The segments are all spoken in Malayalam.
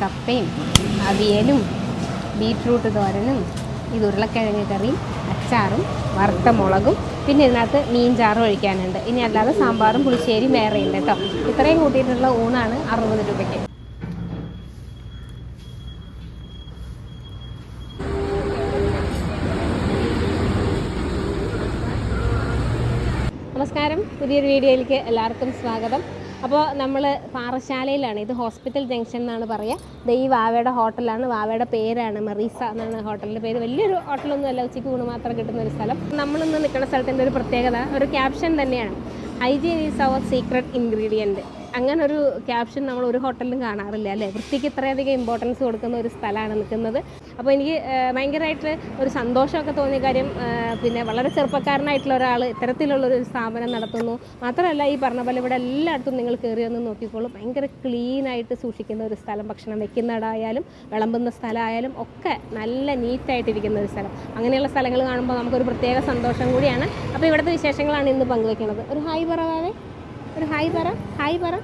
കപ്പയും അവിയലും ബീറ്റ്റൂട്ട് തോരനും ഇത് ഉരുളക്കിഴങ്ങ് കറിയും അച്ചാറും വറുത്ത മുളകും പിന്നെ ഇതിനകത്ത് മീൻ ചാറും ഒഴിക്കാനുണ്ട്. ഇനി അല്ലാതെ സാമ്പാറും പുളിശ്ശേരിയും വേറെ ഉണ്ട് കേട്ടോ. ഇത്രയും കൂട്ടിയിട്ടുള്ള ഊണാണ് അറുപത് രൂപയ്ക്ക്. നമസ്കാരം. പുതിയൊരു വീഡിയോയിലേക്ക് എല്ലാവർക്കും സ്വാഗതം. അപ്പോൾ നമ്മൾ പാറശാലയിലാണ്. ഇത് ഹോസ്പിറ്റൽ ജംഗ്ഷൻ എന്നാണ് പറയുക ഇത് ഈ വാവയുടെ ഹോട്ടലാണ്. വാവയുടെ പേരാണ് മറീസ എന്നാണ് ഹോട്ടലിന്റെ പേര്. വലിയൊരു ഹോട്ടലൊന്നും അല്ല ഉച്ചയ്ക്ക് ഊണ് മാത്രം കിട്ടുന്ന ഒരു സ്ഥലം. നമ്മളിന്ന് നിൽക്കുന്ന സ്ഥലത്തിന്റെ ഒരു പ്രത്യേകത ഒരു ക്യാപ്ഷൻ തന്നെയാണ്. Hygiene is our secret ingredient അങ്ങനെ ഒരു ക്യാപ്ഷൻ നമ്മൾ ഒരു ഹോട്ടലിലും കാണാറില്ല അല്ലേ? വൃത്തിക്ക് ഇത്രയധികം ഇമ്പോർട്ടൻസ് കൊടുക്കുന്ന ഒരു സ്ഥലമാണ് നിൽക്കുന്നത്. അപ്പോൾ എനിക്ക് ഭയങ്കരമായിട്ട് ഒരു സന്തോഷമൊക്കെ തോന്നിയ കാര്യം പിന്നെ വളരെ ചെറുപ്പക്കാരനായിട്ടുള്ള ഒരാൾ ഇത്തരത്തിലുള്ളൊരു സ്ഥാപനം നടത്തുന്നു. മാത്രമല്ല ഈ പറഞ്ഞ പോലെ ഇവിടെ എല്ലായിടത്തും നിങ്ങൾ കയറി ഒന്ന് നോക്കിക്കോളൂ. ഭയങ്കര ക്ലീനായിട്ട് സൂക്ഷിക്കുന്ന ഒരു സ്ഥലം. ഭക്ഷണം വെക്കുന്നിടായാലും വിളമ്പുന്ന സ്ഥലമായാലും ഒക്കെ നല്ല നീറ്റായിട്ടിരിക്കുന്ന ഒരു സ്ഥലം. അങ്ങനെയുള്ള സ്ഥലങ്ങൾ കാണുമ്പോൾ നമുക്കൊരു പ്രത്യേക സന്തോഷം കൂടിയാണ്. അപ്പോൾ ഇവിടുത്തെ വിശേഷങ്ങളാണ് ഇന്ന് പങ്കുവെക്കുന്നത്. ഒരു ഹായ് പറവാതെ ഒരു ഹായ് പറ. ഹായ് പറ.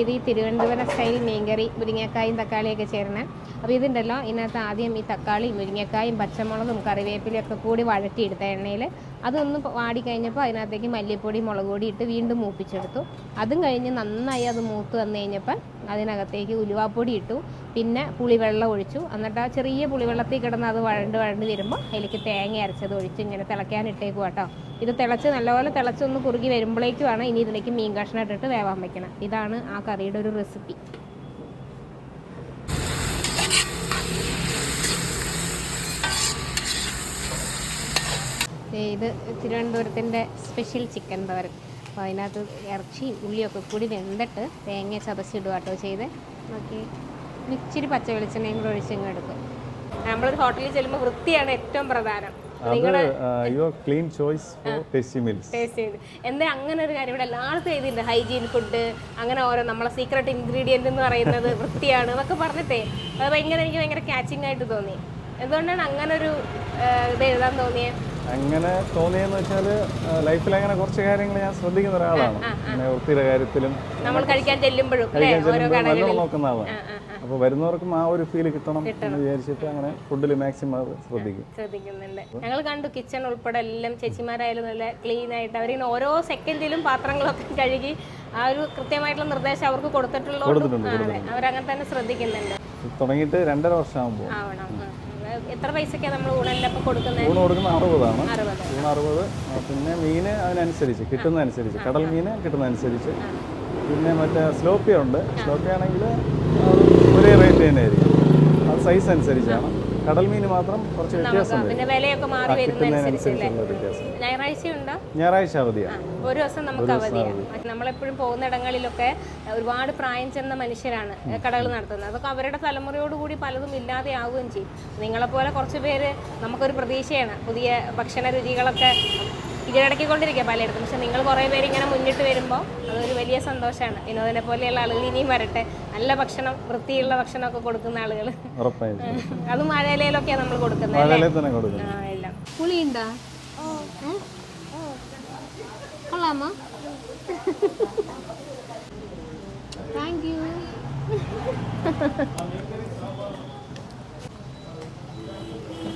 ഇത് ഈ തിരുവനന്തപുരം സ്റ്റൈൽ മീൻകറി മുരിങ്ങക്കായും തക്കാളിയൊക്കെ ചേർന്ന്. അപ്പോൾ ഇതുണ്ടല്ലോ ഇതിനകത്ത് ആദ്യം ഈ തക്കാളിയും മുരിങ്ങക്കായും പച്ചമുളകും കറിവേപ്പിലൊക്കെ കൂടി വഴറ്റിയെടുത്ത എണ്ണയിൽ അതൊന്ന് വാടി കഴിഞ്ഞപ്പോൾ അതിനകത്തേക്ക് മല്ലിപ്പൊടി മുളക് പൊടി ഇട്ട് വീണ്ടും മൂപ്പിച്ചെടുത്തു. അതും കഴിഞ്ഞ് നന്നായി അത് മൂത്ത് വന്നു കഴിഞ്ഞപ്പോൾ അതിനകത്തേക്ക് ഉലുവാപ്പൊടി ഇട്ടു പിന്നെ പുളിവെള്ളം ഒഴിച്ചു. എന്നിട്ട് ആ ചെറിയ പുളിവെള്ളത്തിൽ കിടന്ന് അത് വഴണ്ട് വഴണ്ട് വരുമ്പോൾ അതിലേക്ക് തേങ്ങ അരച്ചത് ഒഴിച്ച് ഇങ്ങനെ തിളയ്ക്കാൻ ഇട്ടേക്കും കേട്ടോ. ഇത് തിളച്ച് നല്ലപോലെ തിളച്ചൊന്ന് കുറുകി വരുമ്പോഴേക്കുമാണ് ഇനി ഇതിലേക്ക് മീൻ കഷ്ണം ഇട്ടിട്ട് വേവാൻ വെക്കണം. ഇതാണ് ആ കറിയുടെ ഒരു റെസിപ്പി. ഇത് തിരുവനന്തപുരത്തിന്റെ സ്പെഷ്യൽ ചിക്കൻ തോരൻ. അപ്പോൾ അതിനകത്ത് ഇറച്ചി ഉള്ളിയൊക്കെ കൂടി വെന്തിട്ട് തേങ്ങ ചതച്ചിടുക കേട്ടോ ചെയ്ത്. നോക്കി ഇച്ചിരി പച്ച വെളിച്ചെണ്ണയും കൂടെ ഒഴിച്ചങ്ങ് എടുക്കും. നമ്മളൊരു ഹോട്ടലിൽ ചെല്ലുമ്പോൾ വൃത്തിയാണ് ഏറ്റവും പ്രധാനം. Clean choice for tasty meals taste ചെയ്ത് എന്താ അങ്ങനെ ഒരു കാര്യം? ഇവിടെ എല്ലാവർക്കും എഴുതിയിട്ടുണ്ട്. ഹൈജീൻ ഫുഡ് അങ്ങനെ ഓരോ നമ്മളെ സീക്രട്ട് ഇൻഗ്രീഡിയന്റ് എന്ന് പറയുന്നത് വൃത്തിയാണ് എന്നൊക്കെ പറഞ്ഞിട്ടേ. അത് ഭയങ്കര എനിക്ക് ഭയങ്കര ക്യാച്ചിങ് ആയിട്ട് തോന്നി. എന്തുകൊണ്ടാണ് അങ്ങനെ ഒരു ഇത് എഴുതാൻ തോന്നിയത് അങ്ങനെ തോന്നിയെന്ന് വെച്ചാൽ ലൈഫിൽ അങ്ങനെ കുറച്ച് കാര്യങ്ങൾ ഞാൻ ശ്രദ്ധിക്കുന്ന ഒരാളാണ്. അങ്ങനെ വൃത്തിയുടെ കാര്യത്തിലും നമ്മൾ കഴിക്കാൻ ചെല്ലുമ്പോഴും നല്ലോണം നോക്കുന്ന ആളാണ്. അപ്പോൾ വരുന്നവർക്കും ആ ഒരു ഫീൽ കിട്ടണം എന്ന് വിചാരിച്ചിട്ട് അങ്ങനെ ഫുഡിൽ മാക്സിമം അത് ശ്രദ്ധിക്കും. ശ്രദ്ധിക്കുന്നുണ്ട്. ഞങ്ങൾ കണ്ടു കിച്ചൺ ഉൾപ്പെടെ എല്ലാം ചേച്ചിമാരായാലും നല്ല ക്ലീൻ ആയിട്ട് അവരിങ്ങനെ ഓരോ സെക്കൻഡിലും പാത്രങ്ങളൊക്കെ കഴുകി ആ ഒരു കൃത്യമായിട്ടുള്ള നിർദ്ദേശം അവർക്ക് കൊടുത്തിട്ടുള്ളത് അവരങ്ങനെ തന്നെ ശ്രദ്ധിക്കുന്നുണ്ട്. തുടങ്ങിയിട്ട് രണ്ടര വർഷമാകുമ്പോൾ. എത്ര പൈസക്കാണ് നമ്മൾ ഇപ്പൊ കൊടുക്കുന്നത് ഊണ് കൊടുക്കുന്ന അറുപതാണ്. അറുപത്. ഊണ് അറുപത്. പിന്നെ മീൻ അതിനനുസരിച്ച് കിട്ടുന്നതനുസരിച്ച്. കടൽ മീൻ കിട്ടുന്നതനുസരിച്ച്. പിന്നെ മറ്റേ സ്ലോപ്പിയ ഉണ്ട് സ്ലോപ്പിയ ആണെങ്കിൽ ഒരേ റേറ്റ് തന്നെ ആയിരിക്കും അത് സൈസ് അനുസരിച്ചാണ്. കടൽ മീൻ മാത്രം കുറച്ച് വ്യത്യാസം പിന്നെ വിലയൊക്കെ മാറി കിട്ടുന്നതിനനുസരിച്ചുള്ള വ്യത്യാസം. ഞായറാഴ്ച ഉണ്ടോ? ഞായറാഴ്ച അവധിയാണ് ഒരു ദിവസം നമുക്ക് അവധിയാണ് നമ്മളെപ്പോഴും പോകുന്നിടങ്ങളിലൊക്കെ ഒരുപാട് പ്രായം ചെന്ന മനുഷ്യരാണ് കടകൾ നടത്തുന്നത്. അതൊക്കെ അവരുടെ തലമുറയോടുകൂടി പലതും ഇല്ലാതെയാവുകയും ചെയ്യും. നിങ്ങളെപ്പോലെ കുറച്ച് പേര് നമുക്കൊരു പ്രതീക്ഷയാണ്. പുതിയ ഭക്ഷണ രുചികളൊക്കെ ഇതിലടക്കിക്കൊണ്ടിരിക്കുക പലയിടത്തും. പക്ഷെ നിങ്ങൾ കുറേ പേര് ഇങ്ങനെ മുന്നിട്ട് വരുമ്പോൾ അതൊരു വലിയ സന്തോഷമാണ്. വിനോദിനെ പോലെയുള്ള ആളുകൾ ഇനിയും വരട്ടെ. നല്ല ഭക്ഷണം വൃത്തിയുള്ള ഭക്ഷണമൊക്കെ കൊടുക്കുന്ന ആളുകൾ. അത് മഴയിലൊക്കെയാണ് നമ്മൾ കൊടുക്കുന്നത് മഴയിലെ തന്നെ കൊടുക്കും ആ എല്ലാം. പുളിയുണ്ടോ? കൊള്ളാമോ? താങ്ക് യു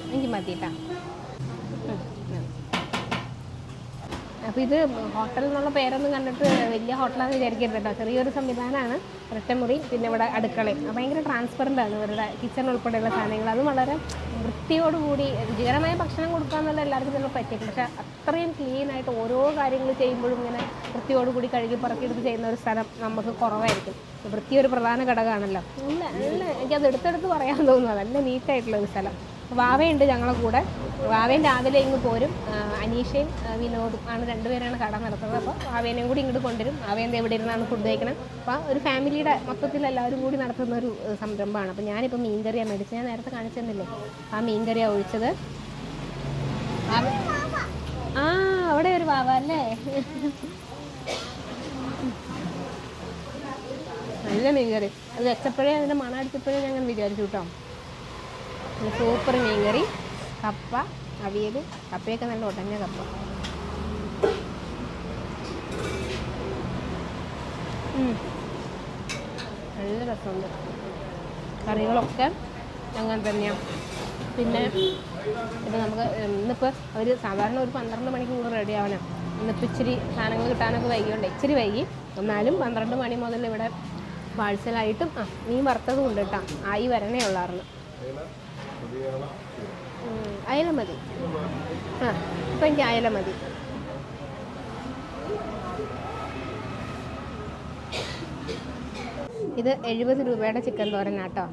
എനിക്ക് മതിട്ടാ അപ്പോൾ ഇത് ഹോട്ടൽ എന്നുള്ള പേരൊന്നും കണ്ടിട്ട് വലിയ ഹോട്ടലാണെന്ന് വിചാരിക്കരുത് കേട്ടോ ചെറിയൊരു സംവിധാനമാണ് ഒറ്റമുറി പിന്നെ ഇവിടെ അടുക്കളയും. ഭയങ്കര ട്രാൻസ്പെറന്റ് ആണ് ഇവരുടെ കിച്ചൺ ഉൾപ്പെടെയുള്ള സാധനങ്ങൾ. അത് വളരെ വൃത്തിയോടുകൂടി രുചികരമായ ഭക്ഷണം കൊടുക്കുക എന്നുള്ള എല്ലാവർക്കും ചിലപ്പോൾ പറ്റും പക്ഷേ അത്രയും ക്ലീൻ ആയിട്ട് ഓരോ കാര്യങ്ങൾ ചെയ്യുമ്പോഴും ഇങ്ങനെ വൃത്തിയോടുകൂടി കഴുകി പറക്കിയെടുത്ത് ചെയ്യുന്ന ഒരു സ്ഥലം നമുക്ക് കുറവായിരിക്കും. വൃത്തി ഒരു പ്രധാന ഘടകമാണല്ലോ. നല്ല നല്ല എനിക്കത് എടുത്തെടുത്ത് പറയാൻ തോന്നുന്നു. നല്ല നീറ്റായിട്ടുള്ള ഒരു സ്ഥലം. വാവയുണ്ട് ഞങ്ങളുടെ കൂടെ. വാവയും രാവിലെ ഇങ്ങ് പോരും. അനീഷയും വിനോദും ആണ് രണ്ടുപേരാണ് കട നടത്തുന്നത്. അപ്പോൾ വാവേനെയും കൂടി ഇങ്ങോട്ട് കൊണ്ടുവരും. വാവേന്റെ എവിടെ ഇരുന്നാണ് ഫുഡ് കഴിക്കണം. അപ്പോൾ ഒരു ഫാമിലിയുടെ മൊത്തത്തിൽ എല്ലാവരും കൂടി നടത്തുന്ന ഒരു സംരംഭമാണ്. അപ്പോൾ ഞാനിപ്പോൾ മീൻകറിയാണ് മേടിച്ചത്. ഞാൻ നേരത്തെ കാണിച്ചു തന്നില്ലേ ആ മീൻകറിയാണ് ഒഴിച്ചത്. ആ അവിടെ ഒരു വാവ അല്ലേ? നല്ല മീൻകറി. അത് വെച്ചപ്പോഴേ അതിന്റെ മണം അടിച്ചപ്പോഴേ ഞങ്ങൾ വിചാരിച്ചു കേട്ടോ. സൂപ്പർ മീൻകറി. കപ്പ അവിയൽ കപ്പയൊക്കെ നല്ല ഉടഞ്ഞ കപ്പ. നല്ല രസമുണ്ട്. കറികളൊക്കെ അങ്ങനെ തന്നെയാണ് പിന്നെ ഇപ്പം നമുക്ക് ഇന്നിപ്പോൾ അവർ സാധാരണ ഒരു പന്ത്രണ്ട് മണിക്കൂർ റെഡി ആവണം. ഇന്നിപ്പോൾ ഇച്ചിരി സാധനങ്ങൾ കിട്ടാനൊക്കെ വൈകിയുണ്ട്. ഇച്ചിരി വൈകി. എന്നാലും പന്ത്രണ്ട് മണി മുതൽ ഇവിടെ പാഴ്സലായിട്ടും ആ മീൻ വറുത്തതും ഉണ്ട് കേട്ടോ. ആയി വരണേ ഉള്ളായിരുന്നു അയല മതി ആ ഇപ്പം എനിക്ക് അയല മതി ഇത് എഴുപത് രൂപയുടെ ചിക്കൻ തോരനാട്ടോ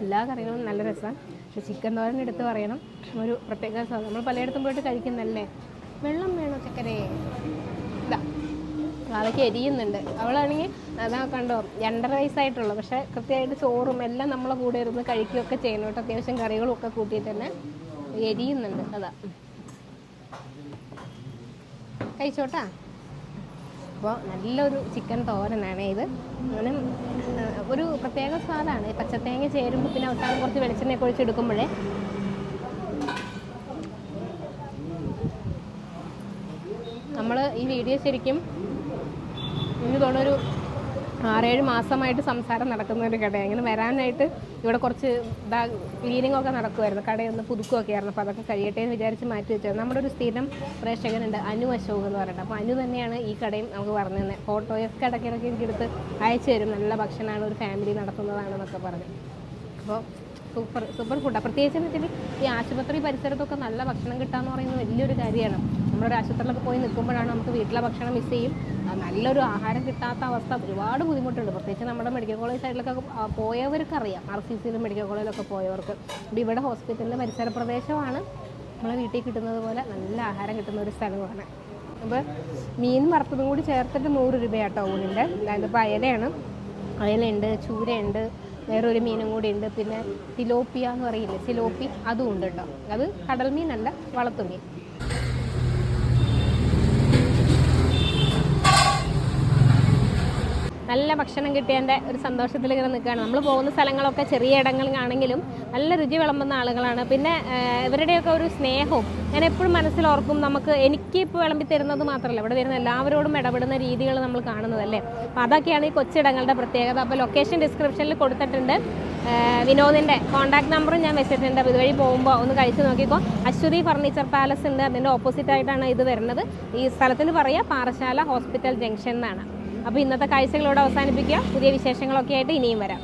എല്ലാ കറികളും നല്ല രസമാണ് പക്ഷെ ചിക്കൻ തോരൻ എടുത്ത് പറയണം. ഒരു പ്രത്യേക നമ്മൾ പലയിടത്തും പോയിട്ട് കഴിക്കുന്നല്ലേ വെള്ളം വേണോ ചക്കരേ ഇതാ അതൊക്കെ എരിയുന്നുണ്ട്. അവളാണെങ്കിൽ അതാ കണ്ടോ രണ്ടര വയസ്സായിട്ടുള്ളൂ. പക്ഷെ കൃത്യമായിട്ട് ചോറും എല്ലാം നമ്മളെ കൂടെ ഇരുന്ന് കഴിക്കുകയൊക്കെ ചെയ്യുന്നു കേട്ടോ. അത്യാവശ്യം കറികളും ഒക്കെ കൂട്ടിയിട്ട് തന്നെ എരിയുന്നുണ്ട്. അതാ. കഴിച്ചോട്ടാ? അപ്പോൾ നല്ലൊരു ചിക്കൻ തോരനാണ് ഇത്. അങ്ങനെ ഒരു പ്രത്യേക സ്വാദാണ്. പച്ചത്തേങ്ങ ചേരുമ്പോൾ പിന്നെ അവസാനം കുറച്ച് വെളിച്ചെണ്ണയൊക്കെ ഒഴിച്ചെടുക്കുമ്പോഴേ നമ്മൾ ഈ വീഡിയോ ശരിക്കും എനിക്ക് തോന്നുന്നൊരു ആറേഴ് മാസമായിട്ട് സംസാരം നടക്കുന്ന ഒരു കടയാണ് ഇങ്ങനെ വരാനായിട്ട് ഇവിടെ കുറച്ച് ഇതാ ക്ലീനിങ് ഒക്കെ നടക്കുമായിരുന്നു കടയൊന്ന് പുതുക്കുകയൊക്കെ ആയിരുന്നു. അപ്പോൾ അതൊക്കെ കഴിയട്ടെ എന്ന് വിചാരിച്ച് മാറ്റി വെച്ചത് നമ്മുടെ ഒരു സ്ഥിരം പ്രേക്ഷകനുണ്ട് അനു അശോക് എന്ന് പറയുന്നത് അപ്പോൾ അനു തന്നെയാണ് ഈ കടയും നമുക്ക് പറഞ്ഞു തന്നെ ഫോട്ടോയൊക്കെ ഇടയ്ക്കിടയ്ക്ക് എനിക്കെടുത്ത് അയച്ചു തരും. നല്ല ഭക്ഷണമാണ് ഒരു ഫാമിലി നടത്തുന്നതാണെന്നൊക്കെ പറഞ്ഞു. അപ്പോൾ സൂപ്പർ സൂപ്പർ ഫുഡാണ് പ്രത്യേകിച്ച് വെച്ചാൽ ഈ ആശുപത്രി പരിസരത്തൊക്കെ നല്ല ഭക്ഷണം കിട്ടാന്ന് പറയുന്നത് വലിയൊരു കാര്യമാണ്. നമ്മളൊരു ആശുപത്രിയിലൊക്കെ പോയി നിൽക്കുമ്പോഴാണ് നമുക്ക് വീട്ടിലെ ഭക്ഷണം മിസ് ചെയ്യും. നല്ലൊരു ആഹാരം കിട്ടാത്ത അവസ്ഥ ഒരുപാട് ബുദ്ധിമുട്ടുണ്ട്. പ്രത്യേകിച്ച് നമ്മുടെ മെഡിക്കൽ കോളേജ് സൈഡിലൊക്കെ പോയവർക്കറിയാം ആർ സി സിയിലും മെഡിക്കൽ കോളേജിലൊക്കെ പോയവർക്ക്. അപ്പോൾ ഇവിടെ ഹോസ്പിറ്റലിന്റെ പരിസര പ്രദേശമാണ്. നമ്മളെ വീട്ടിൽ കിട്ടുന്നത് പോലെ നല്ല ആഹാരം കിട്ടുന്ന ഒരു സ്ഥലമാണ്. അപ്പോൾ മീൻ വറുത്തതും കൂടി ചേർത്തിട്ട് നൂറ് രൂപയാട്ടോ ഊണിന്റെ. ഇപ്പോൾ അയലയാണ്. അയലയുണ്ട് ചൂരയുണ്ട് വേറൊരു മീനും കൂടി ഉണ്ട്. പിന്നെ സിലോപ്പിയ എന്ന് പറയില്ലേ സിലോപ്പി അതും ഉണ്ട് കേട്ടോ. അത് കടൽ മീനല്ല വളർത്തു നല്ല ഭക്ഷണം കിട്ടിയതിന്റെ ഒരു സന്തോഷത്തിൽ ഇങ്ങനെ നിൽക്കുകയാണ്. നമ്മൾ പോകുന്ന സ്ഥലങ്ങളൊക്കെ ചെറിയ ഇടങ്ങളിലാണെങ്കിലും നല്ല രുചി വിളമ്പുന്ന ആളുകളാണ്. പിന്നെ ഇവരുടെയൊക്കെ ഒരു സ്നേഹവും ഞാൻ എപ്പോഴും മനസ്സിലോർക്കും നമുക്ക് എനിക്ക് ഇപ്പോൾ വിളമ്പി തരുന്നത് മാത്രമല്ല ഇവിടെ വരുന്ന എല്ലാവരോടും ഇടപെടുന്ന രീതികൾ നമ്മൾ കാണുന്നതല്ലേ? അപ്പോൾ അതൊക്കെയാണ് ഈ കൊച്ചിടങ്ങളുടെ പ്രത്യേകത. അപ്പോൾ ലൊക്കേഷൻ ഡിസ്ക്രിപ്ഷനിൽ കൊടുത്തിട്ടുണ്ട്. വിനോദിന്റെ കോൺടാക്ട് നമ്പറും ഞാൻ വെച്ചിട്ടുണ്ട് അപ്പോൾ ഇതുവഴി പോകുമ്പോൾ ഒന്ന് കഴിച്ച് നോക്കിക്കോ. അശ്വതി ഫർണിച്ചർ പാലസ് ഉണ്ട്. അതിന്റെ ഓപ്പോസിറ്റ് ആയിട്ടാണ് ഇത് വരുന്നത്. ഈ സ്ഥലത്തിന് പറയുക പാറശാല ഹോസ്പിറ്റൽ ജംഗ്ഷൻ എന്നാണ്. അപ്പോൾ ഇന്നത്തെ കാഴ്ചകളോട് അവസാനിപ്പിക്കുക. പുതിയ വിശേഷങ്ങളൊക്കെ ആയിട്ട് ഇനിയും വരാം.